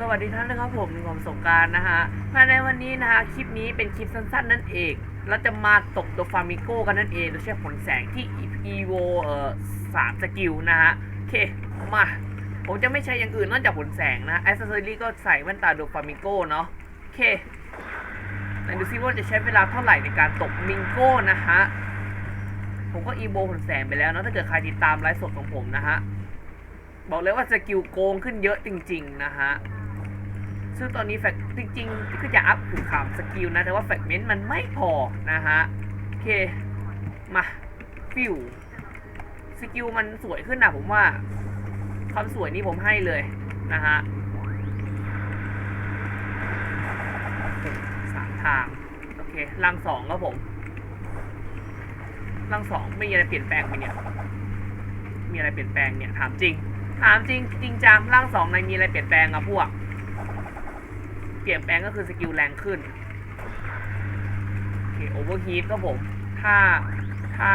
สวัสดีท่านนะครับผมผมสงการนะฮะภายในวันนี้นะฮะคลิปนี้เป็นคลิปสั้นๆ นั่นเอง เราจะมาตกโดฟามิโก้กันนั่นเองโดยใช้ผลแสงที่ EVO เอ่อสามสกิลนะฮะโอเคมา ผมจะไม่ใช้อย่างอื่นนอกจากผลแสงนะแอสเซอรี่ก็ใส่แว่นตาโดฟามิโก้เนาะโอเคไหนดูซิว่าจะใช้เวลาเท่าไหร่ในการตกมิงโก้นะฮะผมก็อีโบผลแสงไปแล้วเนาะถ้าเกิดใครติดตามไลฟ์สดของผมนะฮะบอกเลยว่าสกิลโกงขึ้นเยอะจริง ๆ นะฮะ ซึ่งตอนนี้แฟกจริงๆก็จะอัพถึงขามสกิลนะ แต่ว่าแฟกเมนต์มันไม่พอนะฮะ โอเค มา ฟิวสกิลมันสวยขึ้นนะผมว่า ความสวยนี้ผมให้เลยนะฮะสามทาง โอเครังสองครับผมรังสองไม่มีอะไรเปลี่ยนแปลงไปเนี่ย มีอะไรเปลี่ยนแปลงเนี่ย ถามจริง ถามจริงจริงจังร่างสองในมีอะไรเปลี่ยนแปลงอะพวก เปลี่ยนแปลงก็คือสกิลแรงขึ้นโอเคโอเวอร์ฮีทก็ผม ถ้าถ้า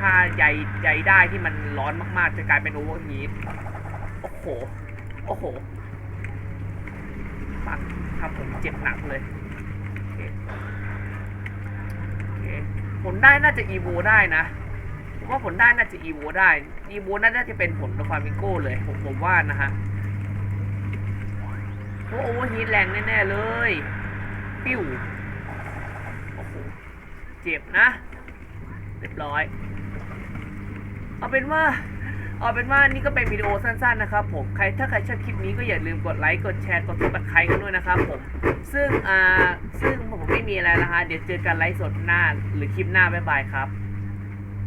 ถ้าใยใยได้ที่มันร้อนมากๆ จะกลายเป็นโอเวอร์ฮีทโอ้โห โอ้โหปักครับผมเจ็บหนักเลยโอเคผลได้น่าจะอีโวได้นะผมว่าผลได้น่าจะอีโวได้อีโวน่าจะเป็นผลฟามิงโก้เลยผมผมว่านะฮะ โอเวอร์ฮีทแรงแน่ๆเลย ปิ้วโอ้โหเจ็บนะ เรียบร้อย เอาเป็นว่า เอาเป็นว่านี่ก็เป็นวิดีโอสั้นๆนะครับผมใครถ้าใครชอบคลิปนี้ก็อย่าลืมกดไลค์กดแชร์กดติดตามใครกันด้วยนะครับผมซึ่งอ่าซึ่งผมไม่มีอะไรแล้วฮะเดี๋ยวเจอกันไลฟ์สดหน้าหรือคลิปหน้าบ๊ายบายครับ